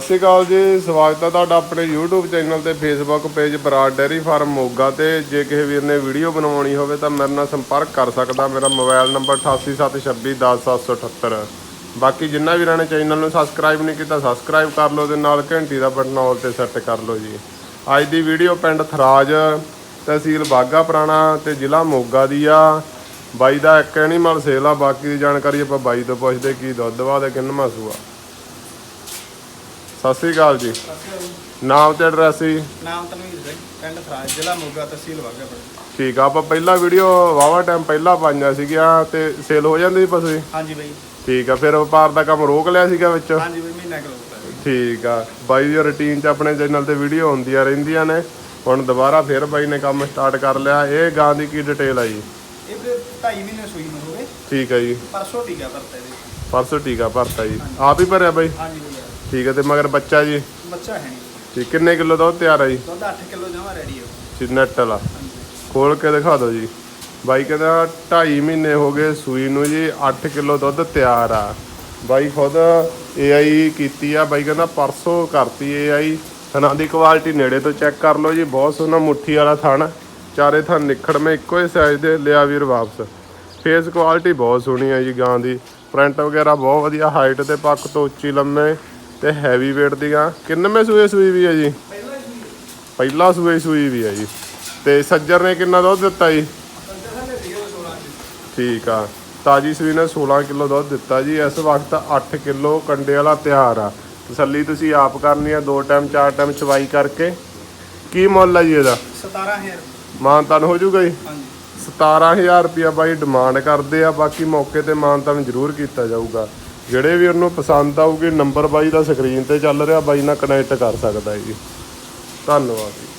ਸਤਿ ਸ਼੍ਰੀ ਅਕਾਲ ਜੀ, ਸਵਾਗਤ ਹੈ ਤੁਹਾਡਾ ਆਪਣੇ YouTube ਚੈਨਲ ਤੇ Facebook page Brar dairy farm Moga ਤੇ। ਜੇ ਕਿਸੇ ਵੀਰ ਨੇ ਵੀਡੀਓ ਬਣਵਾਉਣੀ ਹੋਵੇ ਤਾਂ ਮੇਰੇ ਨਾਲ ਸੰਪਰਕ ਕਰ ਸਕਦਾ, ਮੇਰਾ ਮੋਬਾਈਲ ਨੰਬਰ 8876210778 ਬਾਕੀ ਜਿੰਨਾ ਵੀਰਾਂ ਨੇ ਚੈਨਲ ਨੂੰ ਸਬਸਕ੍ਰਾਈਬ ਨਹੀਂ ਕੀਤਾ ਸਬਸਕ੍ਰਾਈਬ ਕਰ ਲਓ ਤੇ ਨਾਲ ਘੰਟੀ ਦਾ ਬਟਨ ਆਲ ਤੇ ਸੈੱਟ ਕਰ ਲਓ ਜੀ। ਅੱਜ ਦੀ ਵੀਡੀਓ ਪਿੰਡ ਥਰਾਜ ਤਹਿਸੀਲ ਬਾਗਾ ਪੁਰਾਣਾ ਤੇ ਜ਼ਿਲ੍ਹਾ ਮੋਗਾ ਦੀ ਆ। ਬਾਈ ਦਾ ਇੱਕ ਐਨੀਮਲ ਸੇਲ ਆ, ਬਾਕੀ ਦੀ ਜਾਣਕਾਰੀ ਆਪਾਂ ਬਾਈ ਤੋਂ ਪੁੱਛਦੇ ਕੀ ਦੁੱਧ ਵਾ ਤੇ ਕਿੰਨਵਾਂ ਸੂਆ ਸਤਿ ਸ੍ਰੀ ਅਕਾਲ ਜੀ। ਨਾਮ ਤੇ ਐਡਰੈਸ ਜੀ। ਨਾਮ ਤਨਵੀਰ ਸਿੰਘ ਪਿੰਡ ਥਰਾਜ ਜ਼ਿਲ੍ਹਾ ਮੋਗਾ ਤਹਿਸੀਲ ਵਾਗਾਪੁਰ ਠੀਕ ਆ ਆਪਾਂ ਪਹਿਲਾ ਵੀਡੀਓ ਵਾਵਾ ਟਾਈਮ ਪਹਿਲਾਂ ਪਾਈਆਂ ਸੀਗੀਆਂ ਤੇ ਸੇਲ ਹੋ ਜਾਂਦੀ ਸੀ ਪਸ਼ੂ? ਹਾਂਜੀ ਬਈ। ਠੀਕ ਆ ਫਿਰ ਵਪਾਰ ਦਾ ਕੰਮ ਰੋਕ ਲਿਆ ਸੀਗਾ ਵਿੱਚ। ਹਾਂਜੀ ਬਈ ਮਹੀਨਾ ਕਿਲੋ ਠੀਕ ਆ ਬਾਈ ਦੀ ਰੁਟੀਨ 'ਚ ਆਪਣੇ ਚੈਨਲ ਤੇ ਵੀਡੀਓ ਹੁੰਦੀਆਂ ਰਹਿੰਦੀਆਂ ਨੇ। ਹੁਣ ਦੁਬਾਰਾ ਫਿਰ ਬਾਈ ਨੇ ਕੰਮ ਸਟਾਰਟ ਕਰ ਲਿਆ। ਇਹ ਗਾਂ ਦੀ ਕੀ ਡਿਟੇਲ ਆ ਜੀ? ਇਹ ਵੀਰੇ ਢਾਈ ਮਹੀਨੇ ਸੂਈ ਨੂੰ ਠੀਕ ਆ ਜੀ। ਪਰਸੋਂ ਟੀਕਾ ਵਰਤਾ ਇਹਦੇ ਪਰਸੋਂ ਟੀਕਾ ਭਰਤਾ ਜੀ। ਆਪ ਹੀ ਭਰਿਆ ਬਾਈ? ਹਾਂਜੀ ਠੀਕ ਆ ਤੇ ਮਗਰ ਬੱਚਾ ਜੀ? ਬੱਚਾ ਹੈ ਨਹੀਂ। ਠੀਕ ਕਿੰਨੇ ਕਿਲੋ ਦੁੱਧ ਤਿਆਰ ਆ ਜੀ? ਦੁੱਧ 8 ਕਿਲੋ ਜਮਾ ਰੈਡੀ ਹੋ ਜੀ ਨੈਟ ਵਾਲਾ। ਖੋਲ ਕੇ ਦਿਖਾ ਦਿਓ ਜੀ। ਬਾਈ ਕਹਿੰਦਾ 2.5 ਮਹੀਨੇ ਹੋ ਗਏ ਸੂਈ ਨੂੰ ਜੀ 8 ਕਿਲੋ ਦੁੱਧ ਤਿਆਰ ਆ। ਬਾਈ ਖੁਦ AI ਕੀਤੀ ਆ। ਬਾਈ ਕਹਿੰਦਾ ਪਰਸੋਂ ਕਰਤੀ AI ਥਣਾ ਦੀ ਕੁਆਲਿਟੀ ਨੇੜੇ ਤੋਂ ਚੈੱਕ ਕਰ ਲਓ ਜੀ। ਬਹੁਤ ਸੋਹਣਾ ਮੁੱਠੀ ਵਾਲਾ ਥਣ। ਚਾਰੇ ਥਣ ਨਿਖੜਵੇਂ ਇੱਕੋ ਹੀ ਸਾਈਜ਼ ਦੇ ਲਿਆ ਵੀਰ ਵਾਪਸ। ਫੇਸ ਕੁਆਲਿਟੀ ਬਹੁਤ ਸੋਹਣੀ ਆ ਜੀ ਗਾਂ ਦੀ। ਪ੍ਰਿੰਟ ਵਗੈਰਾ ਬਹੁਤ ਵਧੀਆ ਹਾਈਟ ਤੇ ਪੱਕ ਤੋਂ ਉੱਚੀ ਲੰਮੇ। ਤੇ ਹੈਵੀ weight ਦੀ ਗਾਂ। ਕਿੰਨਵੇਂ ਸੂਏ ਸੂਈ ਵੀ ਆ ਜੀ? ਪਹਿਲਾਂ ਹੀ ਸੂਏ ਸੂਈ ਵੀ ਆ ਜੀ। ਤੇ ਸੱਜਰ ਨੇ ਕਿੰਨਾ ਦੁੱਧ ਦਿੱਤਾ ਜੀ? ਸੰਜਰ ਦੇ ਸੀਗੇ 16 ਚ ਠੀਕ ਆ। ਤਾਜੀ ਸੂਈ ਨੇ 16 ਕਿਲੋ ਦੁੱਧ ਦਿੱਤਾ ਜੀ। ਇਸ ਵਕਤ 8 ਕਿਲੋ ਕੰਡੇ ਵਾਲਾ ਤਿਆਰ ਆ। ਤਸੱਲੀ ਤੁਸੀਂ ਆਪ ਕਰਨੀ ਆ ਦੋ ਟਾਈਮ ਚਾਰ ਟਾਈਮ ਚਵਾਈ ਕਰਕੇ। ਕੀ ਮੁੱਲ ਆ ਜੀ ਇਹਦਾ? 17000 ਮਾਨਤਨ ਹੋ ਜਾਊਗਾ ਜੀ? ਹਾਂਜੀ। 17000 ਰੁਪਿਆ ਬਾਈ ਡਿਮਾਂਡ ਕਰਦੇ ਆ। ਬਾਕੀ ਮੌਕੇ ਤੇ ਮਾਨਤਨ ਜ਼ਰੂਰ ਕੀਤਾ ਜਾਊਗਾ। ਜਿਹੜੇ ਵੀ ਉਹਨੂੰ ਪਸੰਦ ਆਊਗੀ ਨੰਬਰ ਬਾਈ ਦਾ ਸਕਰੀਨ ਤੇ ਚੱਲ ਰਿਹਾ, ਬਾਈ ਨਾਲ ਕਨੈਕਟ ਕਰ ਸਕਦਾ ਹੈ ਜੀ। ਧੰਨਵਾਦ ਜੀ।